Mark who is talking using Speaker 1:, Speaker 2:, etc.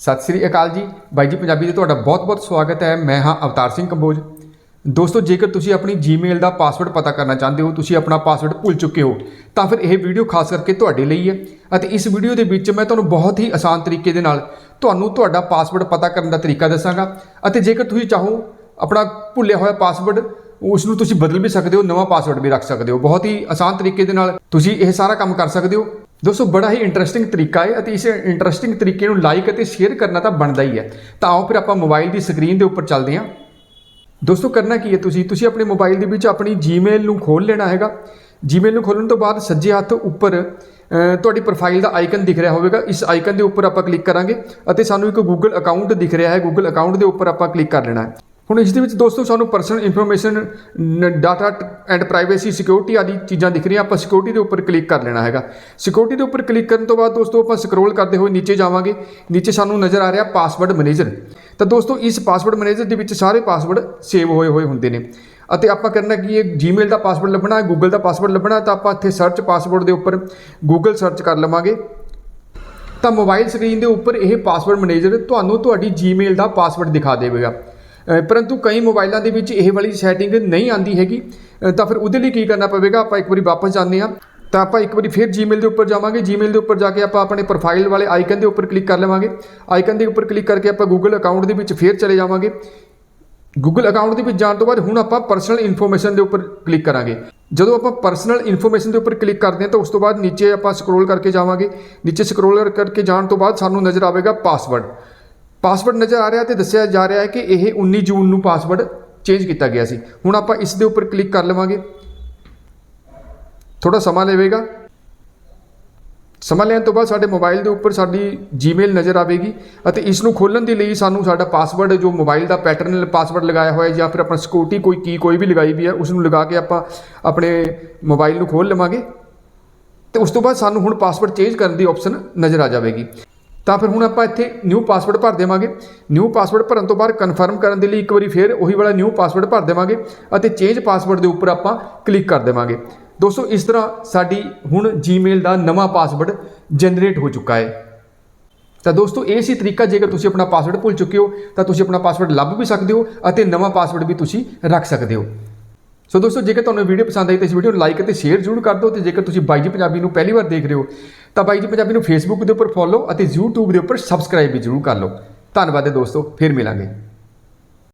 Speaker 1: ਸਤਿ ਸ੍ਰੀ ਅਕਾਲ ਜੀ। ਬਾਈ ਜੀ, ਪੰਜਾਬੀ ਦੇ ਤੁਹਾਡਾ ਬਹੁਤ-ਬਹੁਤ ਸਵਾਗਤ ਹੈ। ਮੈਂ ਹਾਂ ਅਵਤਾਰ ਸਿੰਘ ਕੰਬੋਜ। ਦੋਸਤੋ, ਜੇਕਰ ਤੁਸੀਂ ਆਪਣੀ ਜੀਮੇਲ ਦਾ ਪਾਸਵਰਡ ਪਤਾ ਕਰਨਾ ਚਾਹੁੰਦੇ ਹੋ, ਤੁਸੀਂ ਆਪਣਾ ਪਾਸਵਰਡ ਭੁੱਲ ਚੁੱਕੇ ਹੋ, ਤਾਂ ਫਿਰ ਇਹ ਵੀਡੀਓ ਖਾਸ ਕਰਕੇ ਤੁਹਾਡੇ ਲਈ ਹੈ ਅਤੇ ਇਸ ਵੀਡੀਓ ਦੇ ਵਿੱਚ ਮੈਂ ਤੁਹਾਨੂੰ ਬਹੁਤ ਹੀ ਆਸਾਨ ਤਰੀਕੇ ਦੇ ਨਾਲ ਤੁਹਾਨੂੰ ਤੁਹਾਡਾ ਪਾਸਵਰਡ ਪਤਾ ਕਰਨ ਦਾ ਤਰੀਕਾ ਦੱਸਾਂਗਾ ਅਤੇ ਜੇਕਰ ਤੁਸੀਂ ਚਾਹੋ ਆਪਣਾ ਭੁੱਲਿਆ ਹੋਇਆ ਪਾਸਵਰਡ ਉਸ ਨੂੰ ਤੁਸੀਂ ਬਦਲ ਵੀ ਸਕਦੇ ਹੋ, ਨਵਾਂ ਪਾਸਵਰਡ ਵੀ ਰੱਖ ਸਕਦੇ ਹੋ। ਬਹੁਤ ਹੀ ਆਸਾਨ ਤਰੀਕੇ ਦੇ ਨਾਲ ਤੁਸੀਂ ਇਹ ਸਾਰਾ ਕੰਮ ਕਰ ਸਕਦੇ ਹੋ। ਦੋਸਤੋ, ਬੜਾ ਹੀ ਇੰਟਰਸਟਿੰਗ ਤਰੀਕਾ ਹੈ ਅਤੇ ਇਸ ਇੰਟਰਸਟਿੰਗ ਤਰੀਕੇ ਨੂੰ ਲਾਈਕ ਅਤੇ ਸ਼ੇਅਰ ਕਰਨਾ ਤਾਂ ਬਣਦਾ ਹੀ ਹੈ। ਤਾਂ ਆਓ ਫਿਰ ਆਪਾਂ ਮੋਬਾਈਲ ਦੀ ਸਕਰੀਨ ਦੇ ਉੱਪਰ ਚੱਲਦੇ ਹਾਂ। ਦੋਸਤੋ, ਕਰਨਾ ਕੀ ਹੈ ਤੁਸੀਂ? ਤੁਸੀਂ ਆਪਣੇ ਮੋਬਾਈਲ ਦੇ ਵਿੱਚ ਆਪਣੀ ਜੀਮੇਲ ਨੂੰ ਖੋਲ ਲੈਣਾ ਹੈਗਾ। ਜੀਮੇਲ ਨੂੰ ਖੋਲਣ ਤੋਂ ਬਾਅਦ ਸੱਜੇ ਹੱਥ ਉੱਪਰ ਤੁਹਾਡੀ ਪ੍ਰੋਫਾਈਲ ਦਾ ਆਈਕਨ ਦਿਖ ਰਿਹਾ ਹੋਵੇਗਾ। ਇਸ ਆਈਕਨ ਦੇ ਉੱਪਰ ਆਪਾਂ ਕਲਿੱਕ ਕਰਾਂਗੇ ਅਤੇ ਸਾਨੂੰ ਇੱਕ ਗੂਗਲ ਅਕਾਊਂਟ ਦਿਖ ਰਿਹਾ ਹੈ। ਗੂਗਲ ਅਕਾਊਂਟ ਦੇ ਉੱਪਰ ਆਪਾਂ ਕਲਿੱਕ ਕਰ ਲੈਣਾ ਹੈ। ਹੁਣ ਇਸ ਦੇ ਵਿੱਚ ਦੋਸਤੋ ਸਾਨੂੰ personal information data and privacy security ਆਦਿ ਚੀਜ਼ਾਂ ਦਿਖ ਰਹੀਆਂ, ਆਪਾਂ ਸਿਕਿਉਰਿਟੀ ਦੇ ਉੱਪਰ ਕਲਿੱਕ ਕਰ ਲੈਣਾ ਹੈਗਾ। ਸਿਕਿਉਰਿਟੀ ਦੇ ਉੱਪਰ ਕਲਿੱਕ ਕਰਨ ਤੋਂ ਬਾਅਦ ਦੋਸਤੋ ਆਪਾਂ ਸਕਰੋਲ ਕਰਦੇ ਹੋਏ ਨੀਚੇ ਜਾਵਾਂਗੇ, ਨੀਚੇ ਸਾਨੂੰ ਨਜ਼ਰ ਆ ਰਿਹਾ ਪਾਸਵਰਡ ਮੈਨੇਜਰ ਤਾਂ ਦੋਸਤੋ ਇਸ ਪਾਸਵਰਡ ਮੈਨੇਜਰ ਦੇ ਵਿੱਚ ਸਾਰੇ ਪਾਸਵਰਡ ਸੇਵ ਹੋਏ ਹੋਏ ਹੁੰਦੇ ਨੇ। ਅਤੇ ਆਪਾਂ ਕਰਨਾ ਕੀ ਹੈ ਜੀਮੇਲ ਦਾ ਪਾਸਵਰਡ ਲੱਭਣਾ ਹੈ ਗੂਗਲ ਦਾ ਪਾਸਵਰਡ ਲੱਭਣਾ, ਤਾਂ ਆਪਾਂ ਇੱਥੇ ਸਰਚ ਪਾਸਵਰਡ ਦੇ ਉੱਪਰ ਗੂਗਲ ਸਰਚ ਕਰ ਲਵਾਂਗੇ। ਤਾਂ ਮੋਬਾਈਲ ਸਕਰੀਨ ਦੇ ਉੱਪਰ ਇਹ ਪਾਸਵਰਡ ਮੈਨੇਜਰ ਤੁਹਾਨੂੰ ਤੁਹਾਡੀ ਜੀਮੇਲ ਦਾ ਪਾਸਵਰਡ ਦਿਖਾ ਦੇਵੇਗਾ। ਪਰੰਤੂ ਕਈ ਮੋਬਾਈਲਾਂ ਦੇ ਵਿੱਚ ਇਹ ਵਾਲੀ ਸੈਟਿੰਗ ਨਹੀਂ ਆਂਦੀ ਹੈਗੀ। ਤਾਂ ਫਿਰ ਉਹਦੇ ਲਈ ਕੀ ਕਰਨਾ ਪਵੇਗਾ? ਆਪਾਂ ਇੱਕ ਵਾਰੀ ਵਾਪਸ ਜਾਂਦੇ ਹਾਂ। ਤਾਂ ਆਪਾਂ ਇੱਕ ਵਾਰੀ ਫਿਰ ਜੀਮੇਲ ਦੇ ਉੱਪਰ ਜਾਵਾਂਗੇ। ਜੀਮੇਲ ਦੇ ਉੱਪਰ ਜਾ ਕੇ ਆਪਾਂ ਆਪਣੇ ਪ੍ਰੋਫਾਈਲ ਵਾਲੇ ਆਈਕਨ ਦੇ ਉੱਪਰ ਕਲਿੱਕ ਕਰ ਲਵਾਂਗੇ। ਆਈਕਨ ਦੇ ਉੱਪਰ ਕਲਿੱਕ ਕਰਕੇ ਆਪਾਂ ਗੂਗਲ ਅਕਾਊਂਟ ਦੇ ਵਿੱਚ ਫਿਰ ਚਲੇ ਜਾਵਾਂਗੇ। ਗੂਗਲ ਅਕਾਊਂਟ ਦੇ ਵਿੱਚ ਜਾਣ ਤੋਂ ਬਾਅਦ ਹੁਣ ਆਪਾਂ ਪਰਸਨਲ ਇਨਫੋਰਮੇਸ਼ਨ ਦੇ ਉੱਪਰ ਕਲਿੱਕ ਕਰਾਂਗੇ। ਜਦੋਂ ਆਪਾਂ ਪਰਸਨਲ ਇਨਫੋਰਮੇਸ਼ਨ ਦੇ ਉੱਪਰ ਕਲਿੱਕ ਕਰਦੇ ਹਾਂ ਤਾਂ ਉਸ ਤੋਂ ਬਾਅਦ ਨੀਚੇ ਆਪਾਂ ਸਕਰੋਲ ਕਰਕੇ ਜਾਵਾਂਗੇ। ਨੀਚੇ ਸਕਰੋਲ ਕਰਕੇ ਜਾਣ ਤੋਂ ਬਾਅਦ ਸਾਨੂੰ ਨਜ਼ਰ ਆਵੇਗਾ ਪਾਸਵਰਡ ਪਾਸਵਰਡ ਨਜ਼ਰ ਆ ਰਿਹਾ ਤੇ ਦੱਸਿਆ ਜਾ ਰਿਹਾ ਹੈ ਕਿ ਇਹ 19 ਜੂਨ ਨੂੰ ਪਾਸਵਰਡ ਚੇਂਜ ਕੀਤਾ ਗਿਆ ਸੀ। ਹੁਣ ਆਪਾਂ ਇਸ ਦੇ ਉੱਪਰ ਕਲਿੱਕ ਕਰ ਲਵਾਂਗੇ। ਥੋੜਾ ਸਮਾਂ ਲਵੇਗਾ। ਸਮਾਂ ਲੈਣ ਤੋਂ ਬਾਅਦ ਸਾਡੇ ਮੋਬਾਈਲ ਦੇ ਉੱਪਰ ਸਾਡੀ ਜੀਮੇਲ ਨਜ਼ਰ ਆਵੇਗੀ ਅਤੇ ਇਸ ਨੂੰ ਖੋਲਣ ਦੇ ਲਈ ਸਾਨੂੰ ਸਾਡਾ ਪਾਸਵਰਡ, ਜੋ ਮੋਬਾਈਲ ਦਾ ਪੈਟਰਨ ਪਾਸਵਰਡ ਲਗਾਇਆ ਹੋਇਆ ਜਾਂ ਫਿਰ ਆਪਣਾ ਸਿਕਿਉਰਿਟੀ ਕੋਈ ਕੀ ਕੋਈ ਵੀ ਲਗਾਈ ਵੀ ਹੈ, ਉਸ ਨੂੰ ਲਗਾ ਕੇ ਆਪਾਂ ਆਪਣੇ ਮੋਬਾਈਲ ਨੂੰ ਖੋਲ ਲਵਾਂਗੇ। ਤੇ ਉਸ ਤੋਂ ਬਾਅਦ ਸਾਨੂੰ ਹੁਣ ਪਾਸਵਰਡ ਚੇਂਜ ਕਰਨ ਦੀ ਆਪਸ਼ਨ ਨਜ਼ਰ ਆ ਜਾਵੇਗੀ। ਤਾਂ ਫਿਰ ਹੁਣ ਆਪਾਂ ਇੱਥੇ ਨਿਊ ਪਾਸਵਰਡ ਭਰ ਦੇਵਾਂਗੇ। ਨਿਊ ਪਾਸਵਰਡ ਭਰਨ ਤੋਂ ਬਾਅਦ ਕਨਫਰਮ ਕਰਨ ਦੇ ਲਈ ਇੱਕ ਵਾਰੀ ਫਿਰ ਉਹੀ ਵਾਲਾ ਨਿਊ ਪਾਸਵਰਡ ਭਰ ਦੇਵਾਂਗੇ ਅਤੇ ਚੇਂਜ ਪਾਸਵਰਡ ਦੇ ਉੱਪਰ ਆਪਾਂ ਕਲਿੱਕ ਕਰ ਦੇਵਾਂਗੇ। ਦੋਸਤੋ, ਇਸ ਤਰ੍ਹਾਂ ਸਾਡੀ ਹੁਣ ਜੀਮੇਲ ਦਾ ਨਵਾਂ ਪਾਸਵਰਡ ਜਨਰੇਟ ਹੋ ਚੁੱਕਾ ਹੈ। ਤਾਂ ਦੋਸਤੋ, ਇਹ ਸੀ ਤਰੀਕਾ, ਜੇਕਰ ਤੁਸੀਂ ਆਪਣਾ ਪਾਸਵਰਡ ਭੁੱਲ ਚੁੱਕੇ ਹੋ, ਤਾਂ ਤੁਸੀਂ ਆਪਣਾ ਪਾਸਵਰਡ ਲੱਭ ਵੀ ਸਕਦੇ ਹੋ ਅਤੇ ਨਵਾਂ ਪਾਸਵਰਡ ਵੀ ਤੁਸੀਂ ਰੱਖ ਸਕਦੇ ਹੋ। ਸੋ ਦੋਸਤੋ, ਜੇਕਰ ਤੁਹਾਨੂੰ ਵੀਡੀਓ ਪਸੰਦ ਆਈ ਤਾਂ ਇਸ ਵੀਡੀਓ ਨੂੰ ਲਾਈਕ ਅਤੇ ਸ਼ੇਅਰ ਜ਼ਰੂਰ ਕਰ ਦਿਓ ਤੇ ਜੇਕਰ ਤੁਸੀਂ ਬਾਈ ਜੀ ਪੰਜਾਬੀ ਨੂੰ ਪਹਿਲੀ ਵਾਰ ਦੇਖ ਰਹੇ ਹੋ, ਤਾਂ ਬਾਈ ਜੀ ਪੰਜਾਬੀ ਨੂੰ ਫੇਸਬੁੱਕ ਦੇ ਉੱਪਰ ਫੋਲੋ ਅਤੇ YouTube ਦੇ ਉੱਪਰ ਸਬਸਕ੍ਰਾਈਬ ਵੀ ਜ਼ਰੂਰ ਕਰ ਲਓ। ਧੰਨਵਾਦ ਹੈ ਦੋਸਤੋ, ਫਿਰ ਮਿਲਾਂਗੇ।